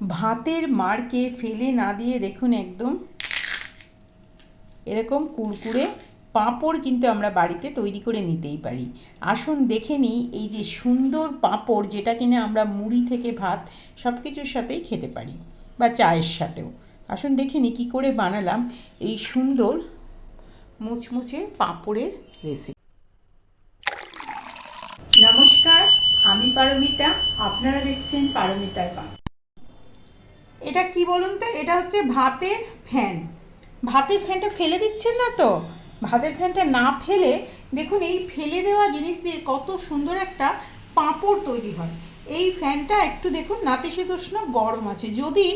ভাতের মারকে ফেলে না দিয়ে দেখুন একদম। এরকম কুড়কুড়ে পাঁপড় কিন্তু আমরা বাড়িতে তৈরি করে নিতেই পারি। আসুন দেখে নিই এই যে সুন্দর পাঁপড় যেটা কিনা আমরা মুড়ি থেকে ভাত সব কিছুর সাথেই খেতে পারি, বা চায়ের সাথেও। আসুন দেখে নিই কী করে বানালাম এই সুন্দর মুচমুচে পাঁপড়ের রেসিপি নমস্কার, আমি পারমিতা, আপনারা দেখছেন পারমিতার পা এটা কি বলুন তো? এটা হচ্ছে ভাতের ফ্যান। ভাতের ফ্যানটা ফেলে দিচ্ছেন না তো? ভাতের ফ্যানটা না ফেলে দেখুন, এই ফেলে দেওয়া জিনিস দিয়ে কত সুন্দর একটা পাঁপড় তৈরি হয়। এই ফ্যানটা একটু দেখুন নাতিশীতোষ্ণ গরম আছে। যদি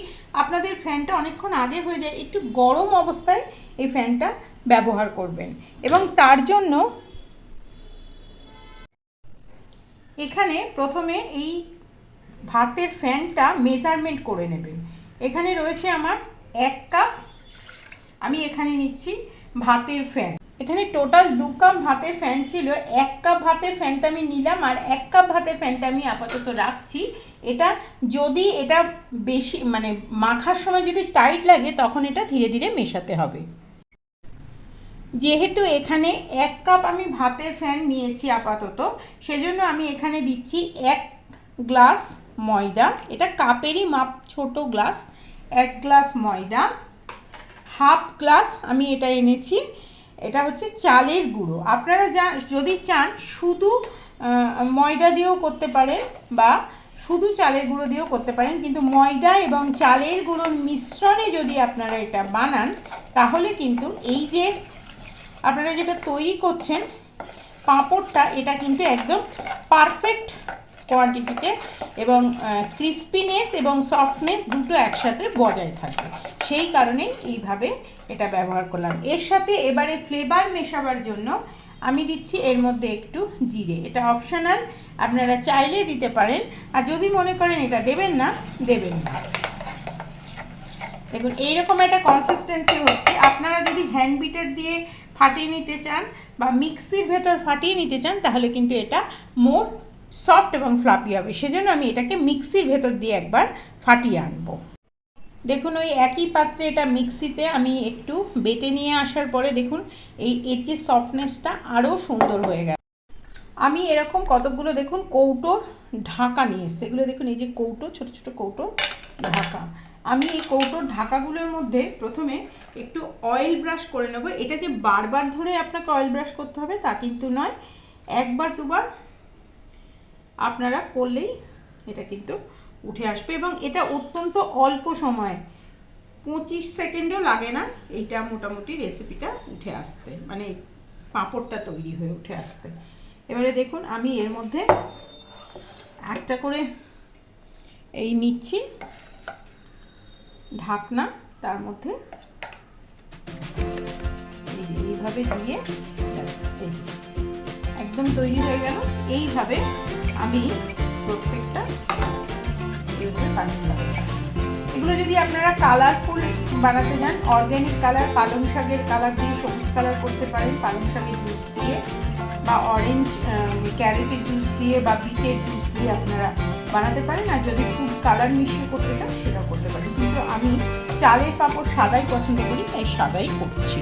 আপনাদের ফ্যানটা অনেকক্ষণ আগে হয়ে যায়, একটু গরম অবস্থায় এই ফ্যানটা ব্যবহার করবেন। এবং তার জন্য এখানে প্রথমে এই ভাতের ফ্যানটা মেজারমেন্ট করে নেবেন। এখানে রয়েছে আমার এক কাপ, আমি এখানে নিচ্ছি ভাতের ফ্যান। এখানে টোটাল দু কাপ ভাতের ফ্যান ছিল, এক কাপ ভাতের ফ্যানটা আমি নিলাম আর এক কাপ ভাতের ফ্যানটা আমি আপাতত রাখছি। এটা যদি এটা বেশি মানে মাখার সময় যদি টাইট লাগে, তখন এটা ধীরে ধীরে মেশাতে হবে। যেহেতু এখানে এক কাপ আমি ভাতের ফ্যান নিয়েছি আপাতত, সেজন্য আমি এখানে দিচ্ছি এক গ্লাস ময়দা। এটা কাপেরই মাপ, ছোট গ্লাস, এক গ্লাস ময়দা, হাফ গ্লাস আমি এটা এনেছি। এটা হচ্ছে চালের গুঁড়ো। আপনারা যা, যদি চান শুধু ময়দা দিয়েও করতে পারেন বা শুধু চালের গুঁড়ো দিয়েও করতে পারেন, কিন্তু ময়দা এবং চালের গুঁড়োর মিশ্রণে যদি আপনারা এটা বানান, তাহলে কিন্তু এই যে আপনারা যেটা তৈরি করছেন, পাঁপড়টা, এটা কিন্তু একদম পারফেক্ট কোয়ান্টিটিতে এবং ক্রিস্পিনেস এবং সফটনেস দুটো একসাথে বজায় থাকবে। সেই কারণেই এইভাবে এটা ব্যবহার করলাম। এর সাথে এবারে ফ্লেভার মেশাবার জন্য আমি দিচ্ছি এর মধ্যে একটু জিরে। এটা অপশনাল আপনারা চাইলে দিতে পারেন। আর যদি মনে করেন এটা দেবেন না দেবেন না। দেখুন, এইরকম একটা কনসিস্টেন্সি হচ্ছে। আপনারা যদি হ্যান্ড বিটার দিয়ে ফাটিয়ে নিতে চান বা মিক্সির ভেতর ফাটিয়ে নিতে চান, তাহলে কিন্তু এটা মোর সফট এবং ফ্লাপি হবে। সেজন্য আমি এটাকে মিক্সির ভেতর দিয়ে একবার ফাটিয়ে আনব। দেখুন, ওই একই পাত্রে এটা মিক্সিতে আমি একটু বেটে নিয়ে আসার পরে দেখুন, এই এর যে সফটনেসটা আরও সুন্দর হয়ে গেল। আমি এরকম কতগুলো দেখুন কৌটোর ঢাকা নিয়ে এসছি। এগুলো দেখুন, এই যে কৌটো, ছোট ছোট কৌটো ঢাকা। আমি এই কৌটোর ঢাকাগুলোর মধ্যে প্রথমে একটু অয়েল ব্রাশ করে নেব। এটা যে বারবার ধরে আপনাকে অয়েল ব্রাশ করতে হবে তা কিন্তু নয়। একবার, দুবার আপনারা করলেই এটা কিন্তু উঠে আসবে এবং এটা অত্যন্ত অল্প সময়, পঁচিশ সেকেন্ডও লাগে না এইটা মোটামুটি রেসিপিটা উঠে আসতে মানে পাঁপড়টা তৈরি হয়ে উঠে আসতে। এবারে দেখুন, আমি এর মধ্যে একটা করে এই নিচ্ছি ঢাকনা, তার মধ্যে এইভাবে দিয়ে একদম তৈরি হয়ে গেল, এইভাবে আমি প্রত্যেকটা এইভাবে বানিয়ে এগুলো যদি আপনারা কালারফুল বানাতে যান অর্গ্যানিক কালার পালং শাকের কালার দিয়ে, সবুজ কালার করতে পারেন, পালং শাকের জুস দিয়ে বা অরেঞ্জ ক্যারেটের জুস দিয়ে বা বিটের জুস দিয়ে আপনারা বানাতে পারেন। আর যদি ফুড কালার মিশিয়ে করতে চান, সেটাও করতে পারেন। কিন্তু আমি চালের পাপড় সাদাই পছন্দ করি, তাই সাদাই করছি।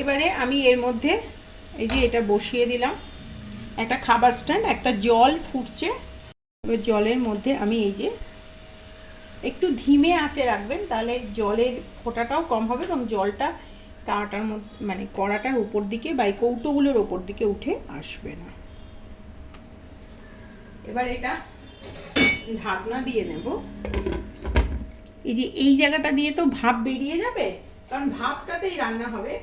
এবারে আমি এর মধ্যে এই যে এটা বসিয়ে দিলাম। একটা খাবার স্ট্যান্ড, একটা জল ফুটছে। এবার জলের মধ্যে আমি এই যে একটু ধিমে আঁচে রাখবেন, তাহলে জলের ফোটাটাও কম হবে এবং জলটা তাওয়াটার মধ্যে মানে কড়াটার উপর দিকে বা কৌটোগুলোর ওপর দিকে উঠে আসবে না। এবার এটা ঢাকনা দিয়ে নেব। এই যে এই জায়গাটা দিয়ে তো ভাপ বেরিয়ে যাবে, কারণ ভাপটাতেই রান্না হবে।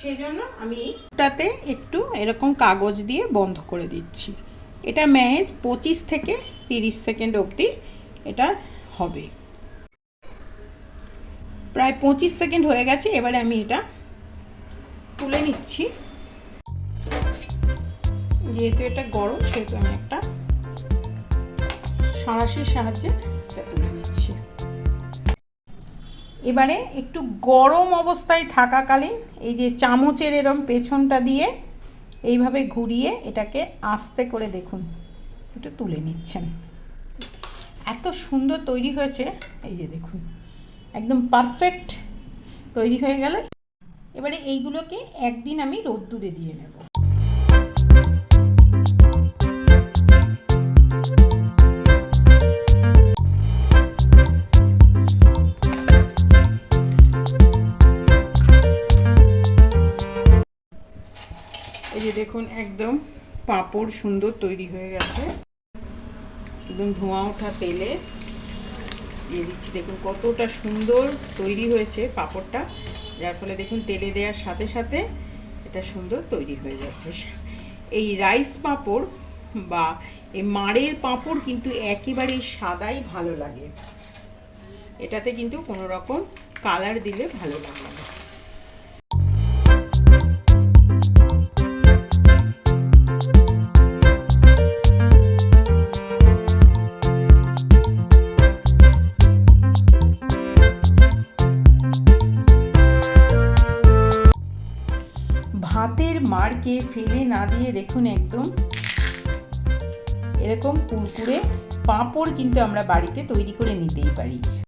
সেজন্য আমি তাতে একটু এরকম কাগজ দিয়ে বন্ধ করে দিচ্ছি। এটা ম্যাজ পঁচিশ থেকে তিরিশ সেকেন্ড অবধি এটা হবে। প্রায় পঁচিশ সেকেন্ড হয়ে গেছে, এবারে আমি এটা তুলে নিচ্ছি। যেহেতু এটা গরম, সেহেতু আমি একটা সাঁড়াশির সাহায্যে এটা তুলে নিচ্ছি। এবারে একটু গরম অবস্থায় থাকাকালীন এই যে চামচের এরম পেছনটা দিয়ে এইভাবে ঘুরিয়ে এটাকে আস্তে করে দেখুন। একটু তুলে নিচ্ছেন। এত সুন্দর তৈরি হয়েছে। এই যে দেখুন, একদম পারফেক্ট তৈরি হয়ে গেল। এবারে এইগুলোকে একদিন আমি রোদ্দুরে দিয়ে নেব। দেখুন, একদম পাঁপড় সুন্দর তৈরি হয়ে গেছে। একদম ধোঁয়া ওঠা তেলে। দিয়ে দিচ্ছি, দেখুন কতটা সুন্দর তৈরি হয়েছে পাঁপড়টা। যার ফলে দেখুন তেলে দেওয়ার সাথে সাথে এটা সুন্দর তৈরি হয়ে যাচ্ছে। এই রাইস পাঁপড় বা এই মাড়ের পাঁপড় কিন্তু একেবারেই সাদাই ভালো লাগে। এটাতে কিন্তু কোনো রকম কালার দিলে ভালো লাগে না। ভাতের মারকে ফেলে না দিয়ে দেখুন একদম। এরকম কুরকুরে পাঁপড় কিন্তু আমরা বাড়িতে তৈরি করে নিতেই পারি।